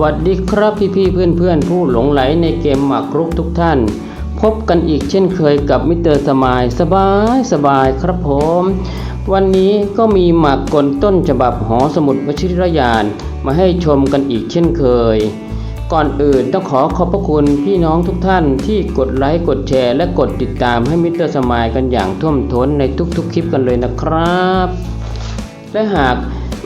วัสดีครับพี่พี่เพื่อนเพื่อนผู้หลงไหลในเกมหมากรุกทุกท่าน พบกันอีกเช่นเคยกับมิเตอร์สมายสบายสบายครับผม วันนี้ก็มีหมากกลต้นฉบับหอสมุดวชิรยานมาให้ชมกันอีกเช่นเคย ก่อนอื่นต้องขอขอบพระคุณพี่น้องทุกท่านที่กดไลค์กดแชร์และกดติดตามให้มิเตอร์สมายกันอย่างท่วมท้นในทุกๆคลิปกันเลยนะครับ และหาก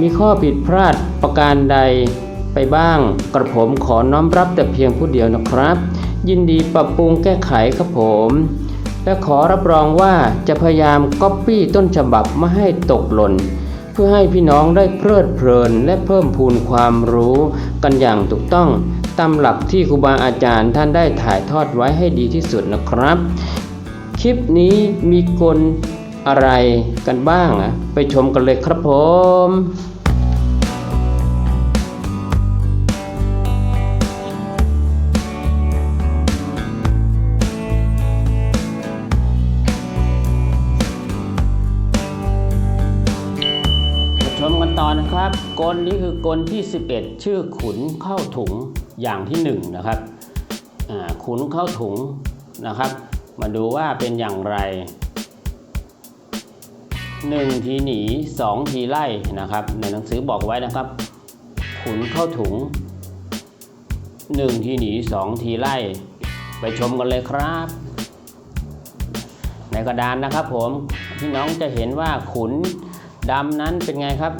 มีข้อผิดพลาดประการใด ไปบ้าง กระผมขอน้อมรับแต่เพียงผู้เดียวนะครับ ยินดีปรับปรุงแก้ไขครับผม และขอรับรองว่าจะพยายามก๊อปปี้ต้นฉบับไม่ให้ตกหล่น เพื่อให้พี่น้องได้เพลิดเพลิน และเพิ่มพูนความรู้กันอย่างถูกต้องตามหลักที่ครูบาอาจารย์ท่านได้ถ่ายทอดไว้ให้ดีที่สุดนะครับ คลิปนี้มีกลอะไรกันบ้างอะไปชมกันเลยครับผม นต่อนะครับ กลนี้คือกลที่ 11 ชื่อขุนเข้าถุงอย่างที่1นะครับขุนเข้าถุงนะครับ มาดูว่าเป็นอย่างไร 1 ทีหนี 2 ทีไล่นะครับ ในหนังสือบอกไว้นะครับ ขุนเข้าถุง 1 ทีหนี 2 ทีไล่ ไปชมกันเลยครับ ในกระดานนะครับผมพี่น้องจะเห็นว่าขุนดำนั้นเป็นไงครับ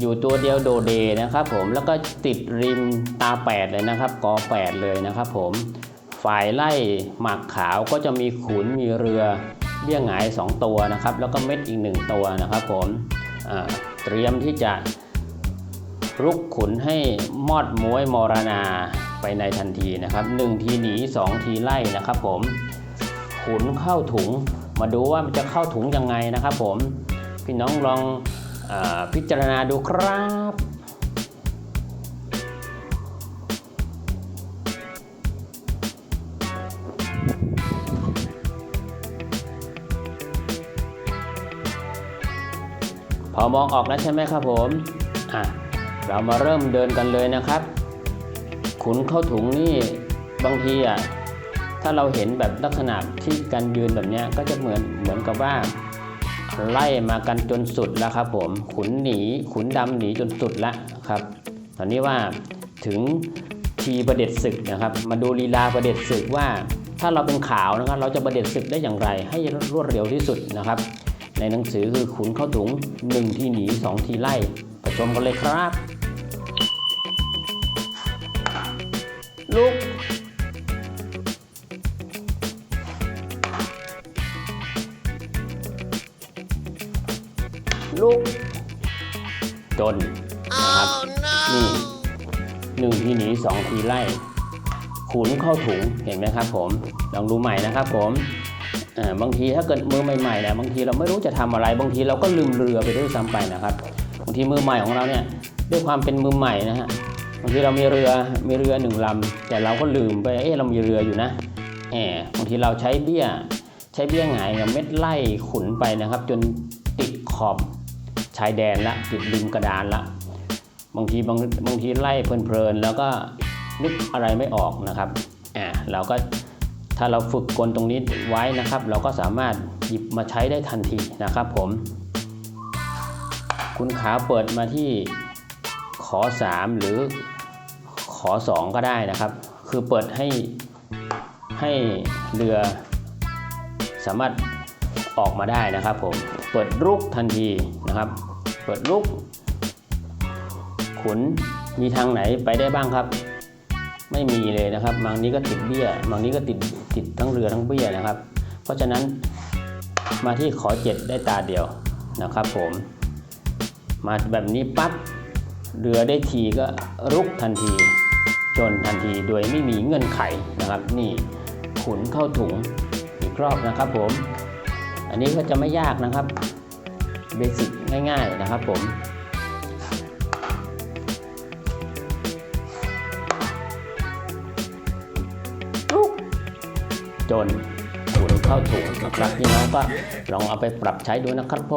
อยู่ตัวเดียวโดเดนะครับผมแล้วก็ติดริมตาแปดเลยนะครับกอแปดเลยนะครับผมฝ่ายไล่หมักขาวก็จะมีขุนมีเรือเบี้ยงหงาย 2 ตัวนะครับ แล้วก็เม็ดอีก 1 ตัวนะครับผมเตรียมที่จะรุกขุนให้มอดม้วยมรณาไปในทันทีนะครับ1ทีหนี 2 ทีไล่นะครับผมขุนเข้าถุงมาดูว่ามันจะเข้าถุงยังไงนะครับผมพี่น้องลอง พิจารณาดูครับพอมองออกแล้วใช่ไหมครับผมอะเรามาเริ่มเดินกันเลยนะครับ ขุนเข้าถุงนี่บางทีอะถ้าเราเห็นแบบลักษณะที่การยืนแบบเนี้ยก็จะเหมือนเหมือนกับว่า ไล่มากันจนสุดแล้วครับผมขุนหนีขุนดำหนีจนสุดแล้วครับ ตอนนี้ว่าถึงทีประเด็จศึกนะครับ มาดูลีลาประเด็จศึกว่า ถ้าเราเป็นขาวนะครับ เราจะประเด็จศึกได้อย่างไร ให้รวดเร็วที่สุดนะครับ ในหนังสือคือขุนเข้าถุง 1 ทีหนี 2 ทีไล่ไปชมกันเลยครับ ลุก ลูกจนนะครับนี่หนึ่งทีหนีสองทีไล่ขุนเข้าถุงเห็นไหมครับผมลองดูใหม่นะครับผมอ่าบางทีถ้าเกิดมือใหม่ๆเนี่ยบางทีเราไม่รู้จะทำอะไร บางทีเราก็ลืมเรือไปด้วยซ้ำไปนะครับบางทีมือใหม่ของเราเนี่ยด้วยความเป็นมือใหม่นะฮะบางทีเรามีเรือมีเรือหนึ่งลำแต่เราก็ลืมไปเอ๊ะเรามีเรืออยู่นะแหมบางทีเราใช้เบี้ย ใช้เบี้ยหงายกับเม็ดไล่ขุนไปนะครับ จนติดขอบชายแดนละติดริมกระดานละบางทีบางบางทีไล่เพลินๆแล้วก็นึกอะไรไม่ออกนะครับอ่าเราก็ถ้าเราฝึกกลตรงนี้ไว้นะครับ เราก็สามารถหยิบมาใช้ได้ทันทีนะครับผม คุณขาเปิดมาที่ขอ 3 หรือขอ 2 ก็ได้นะครับ คือเปิดให้ให้เรือ สามารถออกมาได้นะครับผม เปิดลุกทันทีนะครับ เปิดลุกขุนมีทางไหนไปได้บ้างครับ ไม่มีเลยนะครับบางนี้ก็ติดเบี้ยบางนี้ก็ติดติดทั้งเรือทั้งเบี้ยนะครับ เพราะฉะนั้นมาที่ขอเจ็ดได้ตาเดียวนะครับผม มาแบบนี้ปั๊บเรือได้ทีก็รุกทันที จนทันทีโดยไม่มีเงื่อนไขนะครับ นี่ขุนเข้าถุงอีกรอบนะครับผม อันนี้ก็จะไม่ยากนะครับ เบสิกง่ายๆนะครับผมจนถุนเข้าถุงนครับพี่น้องก็ลองเอาไปปรับใช้ดูนะครับผ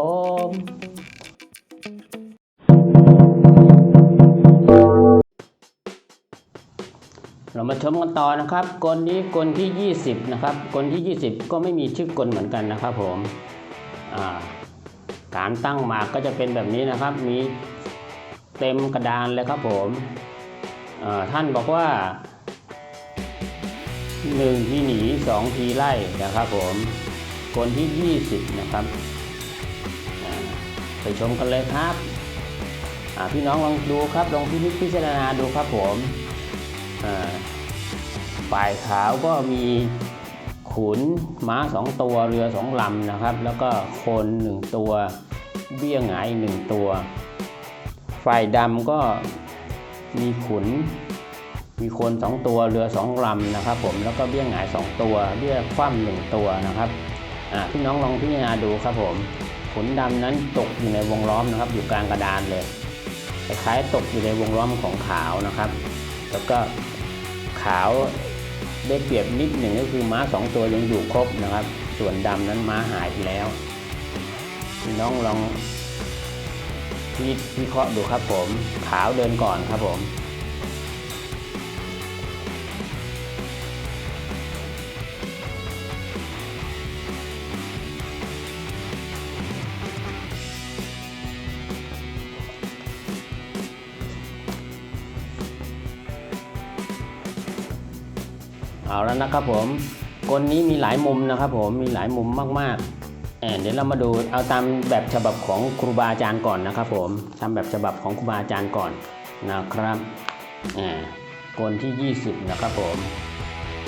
มเรามาชมกันต่อนะครับกลนี้กลที่ 20 นะครับกลที่ 20 ก็ไม่มีชื่อกลเหมือนกันนะครับผมอ่า การตั้งหมากก็จะเป็นแบบนี้นะครับ มีเต็มกระดานเลยครับผมท่านบอกว่า 1 ทีหนี 2 ทีไล่นะครับผมกลที่ 20 นะครับไปชมกันเลยครับพี่น้องลองดูครับลองพินิจพิจารณาดูครับผมฝ่ายขาวก็มีขุนม้าสองตัวเรือสองลำนะครับ แล้วก็คนหนึ่งตัว เบี้ยงหงายหนึ่งตัว ฝ่ายดำก็มีขุน มีคนสองตัวเรือสองลำนะครับ ผมแล้วก็เบี้ยงหงายสองตัวเบี้ยคว่ำหนึ่งตัวนะครับพี่น้องลองพิจารณาดูครับผมขุนดำนั้นตกอยู่ในวงล้อมนะครับ อยู่กลางกระดานเลยคล้ายๆตกอยู่ในวงล้อมของขาวนะครับ แล้วก็ขาวได้เปรียบนิดหนึ่งก็คือม้าสองตัวยังอยู่ครบนะครับ ส่วนดำนั้นม้าหายไปแล้ว พี่น้องลองพิวิเคราะห์ดูครับผม ขาวเดินก่อนครับผมเอาแล้วนะครับผมกลนี้มีหลายมุมนะครับผมมีหลายมุมมาก ๆ เดี๋ยวเรามาดูเอาตามแบบฉบับของครูบาอาจารย์ก่อนนะครับผมตามแบบฉบับของครูบาอาจารย์ก่อนนะครับอ่ากลที่ 20 นะครับผม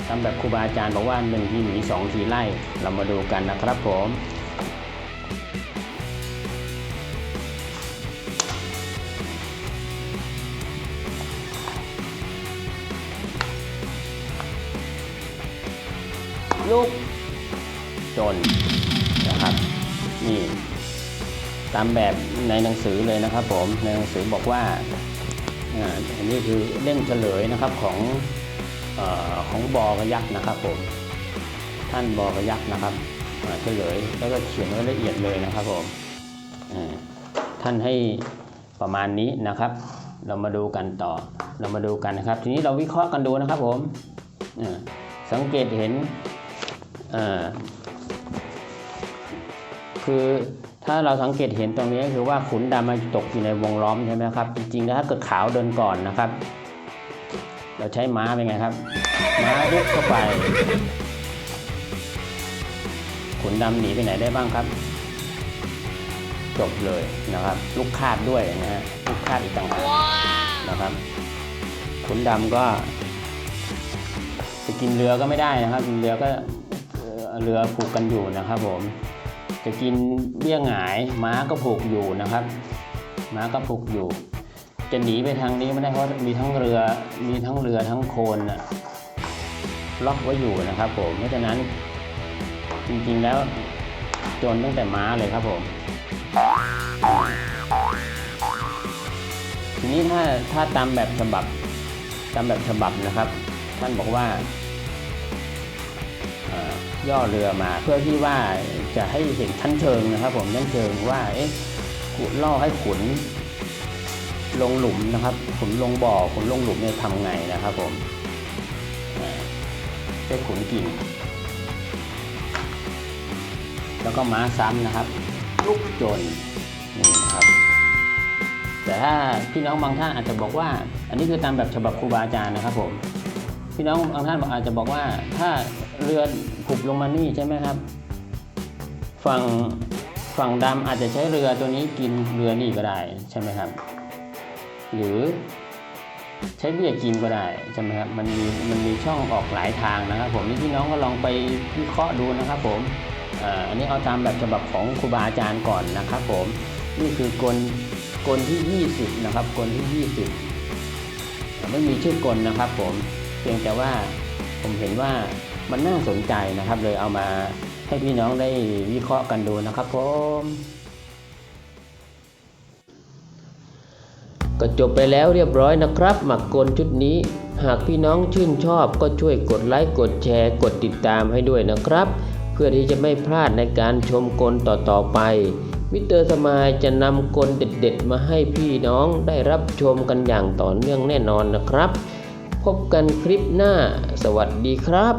ตามแบบครูบาอาจารย์บอกว่า1ทีหนี2ทีไล่เรามาดูกันนะครับผมลูกจน นะครับ นี่ ตามแบบในหนังสือเลยนะครับ ผมในหนังสือบอกว่าอันนี้คือเล่มเฉลยนะครับของอของบอกระยักษ์นะครับ ผม ท่านบอกระยักษ์นะครับเฉลยแล้วก็เขียนไว้ละเอียดเลยนะครับ ผมท่านให้ประมาณนี้นะครับ เรามาดูกันต่อ เรามาดูกันนะครับ ทีนี้เราวิเคราะห์กันดูนะครับ ผมสังเกตเห็น คือถ้าเราสังเกตเห็นตรงนี้คือว่าขุนดำมันตกอยู่ในวงล้อมใช่ไหมครับ จริงๆแล้วถ้าเกิดขาวเดินก่อนนะครับ เราใช้ม้าเป็นไงครับ ม้ายุบเข้าไป ขุนดำหนีไปไหนได้บ้างครับ จบเลยนะครับ ลูกคาดด้วยนะฮะลูกคาดอีกต่างหากนะครับ ขุนดำก็จะกินเรือก็ไม่ได้นะครับกินเรือก็เรือผูกกันอยู่นะครับผม จะกินเบี้ยหงายม้าก็ผูกอยู่นะครับ ม้าก็ผูกอยู่ จะหนีไปทางนี้ไม่ได้เพราะมีทั้งเรือมีทั้งเรือทั้งโคนล็อกไว้อยู่นะครับผมเพราะฉะนั้นจริงๆแล้วจนตั้งแต่ม้าเลยครับผม ทีนี้ถ้าถ้าตามแบบฉบับตามแบบฉบับนะครับ ท่านบอกว่า ย่อเรือมา เพื่อที่ว่าจะให้เห็นชั้นเชิงนะครับ ผมชั้นเชิงว่าเอ๊ะล่อให้ขุนลงหลุมนะครับ ขุนลงบ่อขุนลงหลุมเนี่ยทำไงนะครับผมอ่าให้ขุนกิน แล้วก็ม้าซ้ำนะครับลุกจนนี่นครับ แต่ถ้าพี่น้องบางท่านอาจจะบอกว่า อันนี้คือตามแบบฉบับครูบาอาจารย์นะครับผมพี่น้องบางท่านอาจจะบอกว่าถ้า เรือผุบลงมานี่ใช่ไหมครับ ฝั่งฝั่งดำอาจจะใช้เรือตัวนี้กินเรือนี่ก็ได้ใช่ไหมครับ หรือใช้เบี้ยกินก็ได้ใช่ไหมครับมันมีมันมีช่องออกหลายทางนะครับ ผมนี่พี่น้องก็ลองไปวิเคราะห์ดูนะครับ ผมอันนี้เอาตามแบบฉบับของครูบาอาจารย์ก่อนนะครับ ผมนี่คือกลกลที่ 20 นะครับ กลที่ 20 ไม่มีชื่อกลนะครับ ผมเพียงแต่ว่าผมเห็นว่า มันน่าสนใจนะครับ เลยเอามาให้พี่น้องได้วิเคราะห์กันดูนะครับผมก็จบไปแล้วเรียบร้อยนะครับ หมักกลชุดนี้ หากพี่น้องชื่นชอบก็ช่วยกดไลค์กดแชร์กดติดตามให้ด้วยนะครับ เพื่อที่จะไม่พลาดในการชมกลต่อๆไปมิเตอร์สมายจะนำกลเด็ดๆ มาให้พี่น้องได้รับชมกันอย่างต่อเนื่องแน่นอนนะครับ พบกันคลิปหน้า สวัสดีครับ